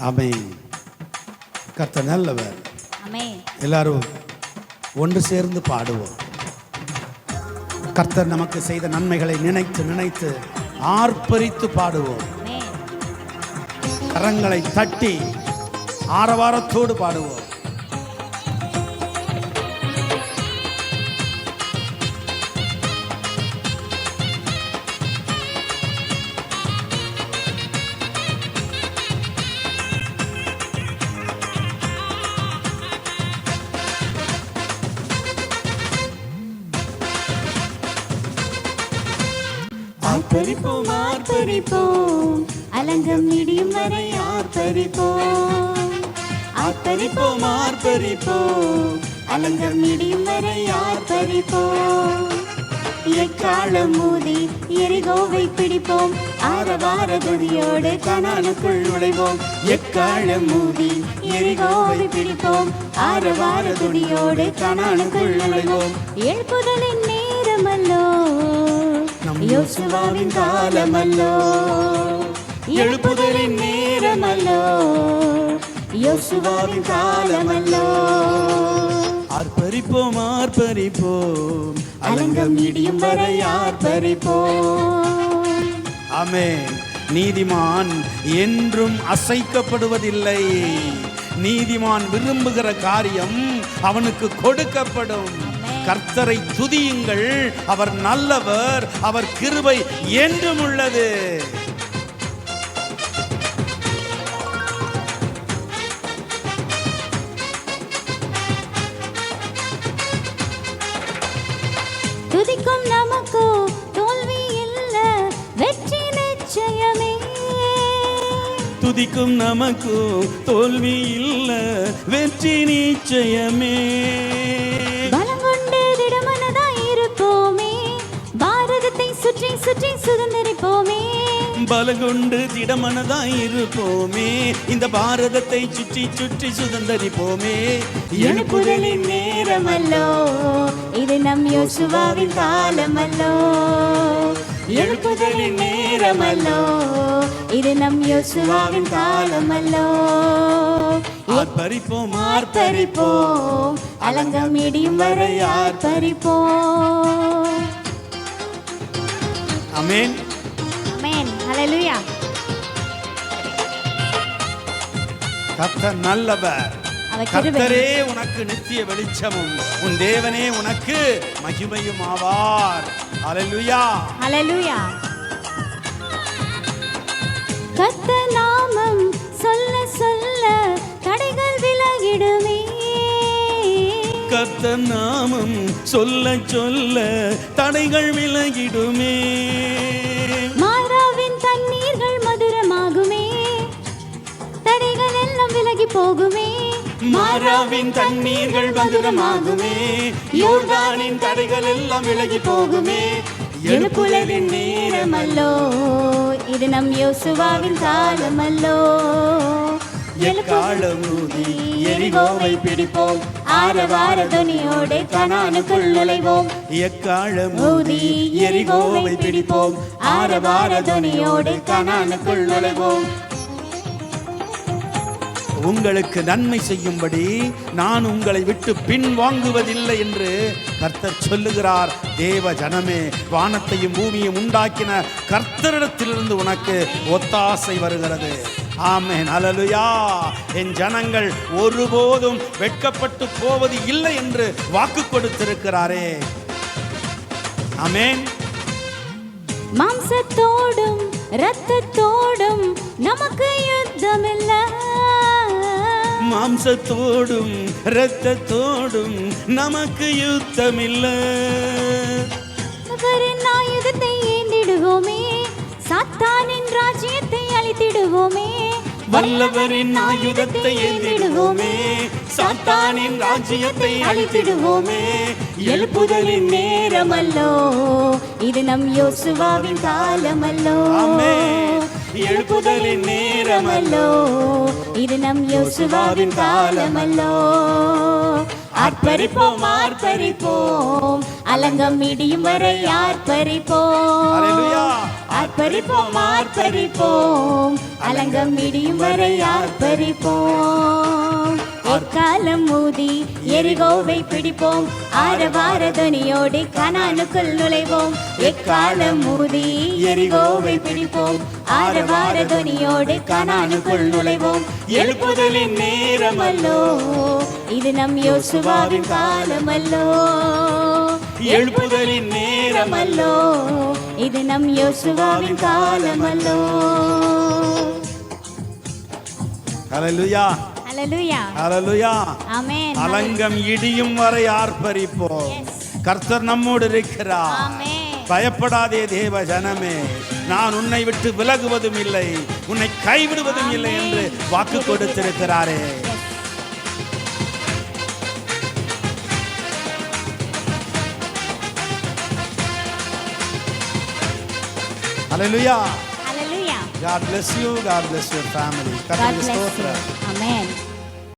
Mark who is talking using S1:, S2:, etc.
S1: ஆமென். கர்த்தர் நல்லவர். எல்லாரும் ஒன்று சேர்ந்து பாடுவோம். கர்த்தர் நமக்கு செய்த நன்மைகளை நினைத்து நினைத்து ஆர்ப்பரித்து பாடுவோம். கரங்களை தட்டி ஆரவாரத்தோடு பாடுவோம்.
S2: ஆர்ப்பரிப்போம் ஆர்ப்பரிப்போம். அலங்கம் இடியும் வரை ஆர்ப்பரிப்போம். ஆர்ப்பரிப்போம் ஆர்ப்பரிப்போம். அலங்கம் இடியும் வரை ஆர்ப்பரிப்போம். எக்காலம் மூதி எரிகோவை பிடிப்போம். ஆரவார துதியோடு கனானுக்குள் நுழைவோம். எக்காலம் மூதி எரிகோவை பிடிப்போம். ஆரவார துதியோடு கனானுக்குள் நுழைவோம். எழுப்புதலின் யோசுவாவின் காலமல்லோ எழுப்புதலின் நேரமல்லோ யோசுவாவின் காலமல்லோ.
S1: ஆர்ப்பரிப்போம் ஆர்ப்பரிப்போம்
S2: அலங்கம் இடியும் வரை ஆர்ப்பரிப்போம்
S1: அமே நீதிமான் என்றும் அசைக்கப்படுவதில்லை. நீதிமான் விரும்புகிற காரியம் அவனுக்கு கொடுக்கப்படும். கர்த்தரை துதியுங்கள். அவர் நல்லவர் அவர் கிருபை என்றும் உள்ளது.
S2: துதிக்கும் நமக்கு தோல்வி இல்ல வெற்றி நிச்சயமே.
S1: துதிக்கும் நமக்கு தோல்வி இல்ல வெற்றி நிச்சயமே.
S2: சுற்றி சுதந்திரிப்போமே.
S1: பலகொண்டு திடமனதாய் இருப்போமே. இந்த பாரதத்தை சுற்றி சுற்றி சுதந்தரிப்போமே.
S2: எழுப்புதலின் நேரமல்லோ. இது நம் யோசுவாவின் காலமல்லோ. எழுப்புதலின் நேரமல்லோ. இது நம் யோசுவாவின் காலமல்லோ.
S1: ஆர்ப்பரிப்போம்
S2: ஆர்ப்பரிப்போம். அலங்கம் இடியும் வரை ஆர்ப்பரிப்போம்.
S1: அமேன்
S2: ஆமென் ஹalleluya
S1: கர்த்தர் நல்லவர். கர்த்தரே உனக்கு நித்திய வெளிச்சமும். உன் தேவனே உனக்கு மகிமையும் ஆவார். அல்லேலூயா
S2: ஹalleluya கத்த
S1: கர்த்தர் நாமம் சொல்ல சொல்ல தடைகள் விலகிடுமே.
S2: மாறாவின் தண்ணீர்கள் மதுரமாகுமே. தடைகள் எல்லாம் விலகி போகுமே.
S1: மாறாவின் தண்ணீர்கள் மதுரமாகுமே. யோர்தானின் தடைகள் எல்லாம் விலகி போகுமே.
S2: எழுப்புலரின் நேரமல்லோ. இது நம் யோசுவாவின் காலமல்லோ.
S1: எக்காலம் எரிகோவை பிடிப்போம்.
S2: ஆரவார துணியோடு கனானுக்குள் நுழைவோம்.
S1: எக்காலம்
S2: எரிகோவை பிடிப்போம். ஆரவார துணியோடு கனானுக்குள் நுழைவோம்.
S1: உங்களுக்கு நன்மை செய்யும்படி நான் உங்களை விட்டு பின் வாங்குவதில்லை என்று கர்த்தர் சொல்லுகிறார். தேவ ஜனமே வானத்தையும் பூமியும் உண்டாக்கின கர்த்தரிடத்திலிருந்து உனக்கு ஒத்தாசை வருகிறது. ஆமென். அல்லேலூயா என் ஜனங்கள் ஒருபோதும் வெட்கப்பட்டு போவது இல்லை என்று வாக்கு கொடுத்திருக்கிறாரே. ஆமென்.
S2: மாம்சத்தோடும் இரத்தத்தோடும் நமக்கு யுத்தமில்ல.
S1: மாம்சத்தோடும் இரத்தத்தோடும் நமக்கு யுத்தமில்லை.
S2: ஆயுதத்தை ஏந்திடுவோமே. சாத்தானின் ராஜ்யத்தை அழித்திடுவோமே.
S1: வல்லவரின் ஆயுதத்தை ஏந்திடுவோமே சாத்தானின் ராஜ்யத்தை அழித்திடுவோமே.
S2: எழுப்புதலின் நேரமல்லோ இது நம் யோசுவாவின் காலமல்லோ.
S1: ஆமென். எழுப்புதலின் நேரமல்லோ
S2: இது நம் யோசுவாவின் காலமல்லோ. ஆர்ப்பரிப்போம் ஆர்ப்பரிப்போம் அலங்கம் இடியும் வரை ஆர்ப்பரிப்போம். ஆர்ப்பரிப்போம் ஆர்ப்பரிப்போம். அலங்கம் இடியும் வரை ஆர்ப்பரிப்போம். எக்காலம் மூதி எரிகோவை பிடிப்போம். ஆரவார துணியோடு கனானுக்குள் நுழைவோம். எக்காலம் மூதி எரிகோவை பிடிப்போம். ஆரவார துணியோடு கனானுக்குள் நுழைவோம். எழுப்புதலின் நேரம் அல்லோ இது நம் யோசுவாவின் காலமல்லோ.
S1: எழுப்புதலின் நேரமல்லோ.
S2: இது நம் யோசுவாவின் காலமல்லோ.
S1: ஹalleluya.
S2: ஹalleluya.
S1: ஹalleluya.
S2: ஆமென்.
S1: அலங்கம் இடியும் வரை ஆர்ப்பரிப்போம். கர்த்தர் நம்மோடு இருக்கிறார்.
S2: ஆமென்.
S1: பயப்படாதே தேவ ஜனமே. நான் உன்னை விட்டு விலகுவதும் இல்லை. உன்னை கைவிடுவதும் இல்லை என்று வாக்கு கொடுத்திருக்கிறாரே. Hallelujah.
S2: Hallelujah.
S1: God bless you. God bless your family.
S2: God bless you. Amen.